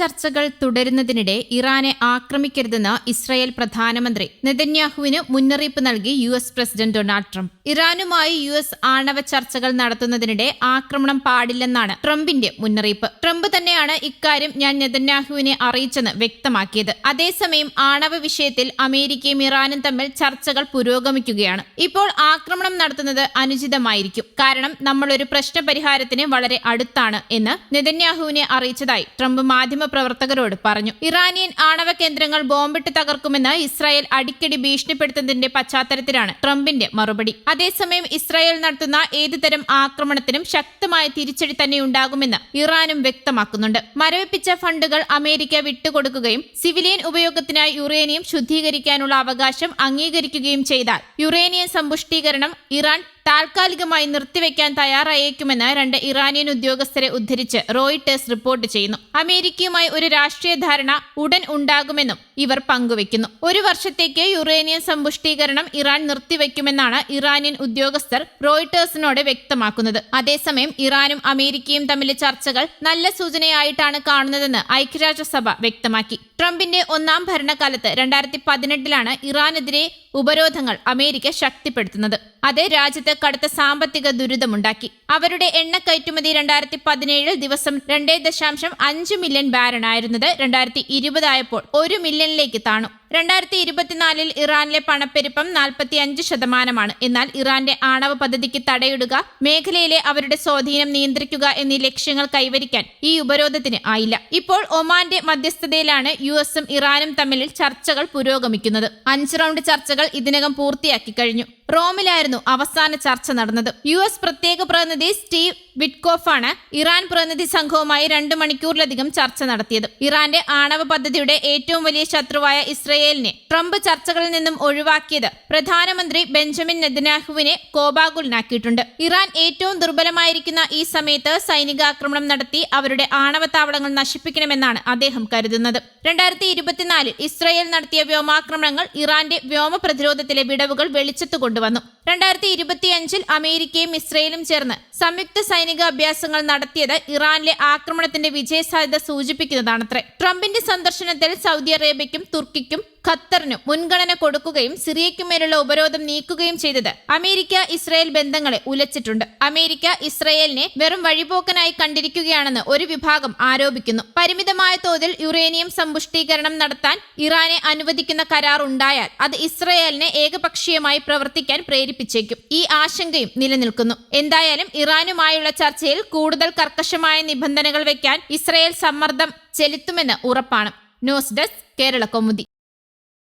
ചർച്ചകൾ തുടരുന്നതിനിടെ ഇറാനെ ആക്രമിക്കരുതെന്ന് ഇസ്രായേൽ പ്രധാനമന്ത്രി നെതന്യാഹുവിന് മുന്നറിയിപ്പ് നൽകി U S president Donald Trump. ഇറാനുമായി യു എസ് ആണവ ചർച്ചകൾ നടത്തുന്നതിനിടെ ആക്രമണം പാടില്ലെന്നാണ് ട്രംപിന്റെ മുന്നറിയിപ്പ്. ട്രംപ് തന്നെയാണ് ഇക്കാര്യം ഞാൻ നെതന്യാഹുവിനെ അറിയിച്ചെന്ന് വ്യക്തമാക്കിയത്. അതേസമയം ആണവ വിഷയത്തിൽ അമേരിക്കയും ഇറാനും തമ്മിൽ ചർച്ചകൾ പുരോഗമിക്കുകയാണ്. ഇപ്പോൾ ആക്രമണം നടത്തുന്നത് അനുചിതമായിരിക്കും. കാരണം നമ്മൾ ഒരു പ്രശ്ന പരിഹാരത്തിന് വളരെ അടുത്താണ് എന്ന് നെതന്യാഹുവിനെ അറിയിച്ചതായി ട്രംപ് മാധ്യമപ്രവർത്തകരോട് പറഞ്ഞു ഇറാനിയൻ ആണവ കേന്ദ്രങ്ങൾ ബോംബിട്ട് തകർക്കുമെന്ന് ഇസ്രായേൽ അടിക്കടി ഭീഷണിപ്പെടുത്തുന്നതിന്റെ പശ്ചാത്തലത്തിലാണ് ട്രംപിന്റെ മറുപടി. അതേസമയം ഇസ്രായേൽ നടത്തുന്ന ഏതുതരം ആക്രമണത്തിനും ശക്തമായ തിരിച്ചടി തന്നെ ഉണ്ടാകുമെന്ന് ഇറാനും വ്യക്തമാക്കുന്നുണ്ട്. മരവിപ്പിച്ച ഫണ്ടുകൾ അമേരിക്ക വിട്ടുകൊടുക്കുകയും സിവിലിയൻ ഉപയോഗത്തിനായി യുറേനിയം ശുദ്ധീകരിക്കാനുള്ള അവകാശം അംഗീകരിക്കുകയും ചെയ്താൽ യുറേനിയം സമ്പുഷ്ടീകരണം ഇറാൻ താൽക്കാലികമായി നിർത്തിവെക്കാൻ തയ്യാറായേക്കുമെന്ന് രണ്ട് ഇറാനിയൻ ഉദ്യോഗസ്ഥരെ ഉദ്ധരിച്ച് റോയിട്ടേഴ്സ് റിപ്പോർട്ട് ചെയ്യുന്നു. അമേരിക്കയുമായി ഒരു രാഷ്ട്രീയ ധാരണ ഉടൻ ഉണ്ടാകുമെന്നും ഇവർ പങ്കുവെക്കുന്നു. ഒരു വർഷത്തേക്ക് യുറേനിയം സമ്പുഷ്ടീകരണം ഇറാൻ നിർത്തിവെക്കുമെന്നാണ് ഇറാനിയൻ ഉദ്യോഗസ്ഥർ റോയിട്ടേഴ്സിനോട് വ്യക്തമാക്കുന്നത്. അതേസമയം ഇറാനും അമേരിക്കയും തമ്മിലെ ചർച്ചകൾ നല്ല സൂചനയായിട്ടാണ് കാണുന്നതെന്ന് ഐക്യരാഷ്ട്രസഭ വ്യക്തമാക്കി. ട്രംപിന്റെ ഒന്നാം ഭരണകാലത്ത് രണ്ടായിരത്തി പതിനെട്ടിലാണ് ഇറാനെതിരെ ഉപരോധങ്ങൾ അമേരിക്ക ശക്തിപ്പെടുത്തുന്നത്. അത് രാജ്യത്ത് കടുത്ത സാമ്പത്തിക ദുരിതമുണ്ടാക്കി. അവരുടെ എണ്ണ കയറ്റുമതി രണ്ടായിരത്തി പതിനേഴിൽ ദിവസം രണ്ടേ ദശാംശം അഞ്ച് മില്യൺ ബാരനായിരുന്നത് രണ്ടായിരത്തി ഇരുപതായപ്പോൾ ഒരു മില്യണിലേക്ക് താണു. രണ്ടായിരത്തി ഇരുപത്തിനാലിൽ ഇറാനിലെ പണപ്പെരുപ്പം നാൽപ്പത്തി അഞ്ച് ശതമാനമാണ്. എന്നാൽ ഇറാന്റെ ആണവ പദ്ധതിക്ക് തടയിടുക മേഖലയിലെ അവരുടെ സ്വാധീനം നിയന്ത്രിക്കുക എന്നീ ലക്ഷ്യങ്ങൾ കൈവരിക്കാൻ ഈ ഉപരോധത്തിന് ആയില്ല. ഇപ്പോൾ ഒമാന്റെ മധ്യസ്ഥതയിലാണ് യു എസും ഇറാനും തമ്മിൽ ചർച്ചകൾ പുരോഗമിക്കുന്നത്. അഞ്ച് റൗണ്ട് ചർച്ചകൾ ഇതിനകം പൂർത്തിയാക്കി കഴിഞ്ഞു. റോമിലായിരുന്നു അവസാന ചർച്ച നടന്നത്. യു എസ് പ്രത്യേക പ്രതിനിധി സ്റ്റീവ് വിറ്റ്കോഫാണ് ഇറാൻ പ്രതിനിധി സംഘവുമായി രണ്ട് മണിക്കൂറിലധികം ചർച്ച നടത്തിയത്. ഇറാന്റെ ആണവ പദ്ധതിയുടെ ഏറ്റവും വലിയ ശത്രുവായ ഇസ്രയേലിനെ ട്രംപ് ചർച്ചകളിൽ നിന്നും ഒഴിവാക്കിയത് പ്രധാനമന്ത്രി ബെഞ്ചമിൻ നെതന്യാഹുവിനെ കോപാകുലനാക്കിയിട്ടുണ്ട്. ഇറാൻ ഏറ്റവും ദുർബലമായിരിക്കുന്ന ഈ സമയത്ത് സൈനികാക്രമണം നടത്തി അവരുടെ ആണവ താവളങ്ങൾ നശിപ്പിക്കണമെന്നാണ് അദ്ദേഹം കരുതുന്നത്. രണ്ടായിരത്തി ഇരുപത്തിനാലിൽ ഇസ്രയേൽ നടത്തിയ വ്യോമാക്രമണങ്ങൾ ഇറാന്റെ വ്യോമ പ്രതിരോധത്തിലെ വിടവുകൾ വെളിച്ചത്തു കൊണ്ടുവന്നു. രണ്ടായിരത്തി ഇരുപത്തിയഞ്ചിൽ അമേരിക്കയും ഇസ്രയേലും ചേർന്ന് സംയുക്ത സൈനിക അഭ്യാസങ്ങൾ നടത്തിയത് ഇറാനിലെ ആക്രമണത്തിന്റെ വിജയസാധ്യത സൂചിപ്പിക്കുന്നതാണത്രേ. ട്രംപിന്റെ സന്ദർശനത്തിൽ സൗദി അറേബ്യയ്ക്കും തുർക്കിക്കും ഖത്തറിനും മുൻഗണന കൊടുക്കുകയും സിറിയയ്ക്കുമേലുള്ള ഉപരോധം നീക്കുകയും ചെയ്തത് അമേരിക്ക ഇസ്രായേൽ ബന്ധങ്ങളെ ഉലച്ചിട്ടുണ്ട്. അമേരിക്ക ഇസ്രായേലിനെ വെറും വഴിപോക്കനായി കണ്ടിരിക്കുകയാണെന്ന് ഒരു വിഭാഗം ആരോപിക്കുന്നു. പരിമിതമായ തോതിൽ യുറേനിയം സമ്പുഷ്ടീകരണം നടത്താൻ ഇറാനെ അനുവദിക്കുന്ന കരാർ ഉണ്ടായാൽ അത് ഇസ്രായേലിനെ ഏകപക്ഷീയമായി പ്രവർത്തിക്കാൻ പ്രേരിപ്പിച്ചേക്കും ഈ ആശങ്കയും നിലനിൽക്കുന്നു. എന്തായാലും ഇറാനുമായുള്ള ചർച്ചയിൽ കൂടുതൽ കർക്കശമായ നിബന്ധനകൾ വെക്കാൻ ഇസ്രയേൽ സമ്മർദ്ദം ചെലുത്തുമെന്ന് ഉറപ്പാണ്. News desk Kerala Kaumudi.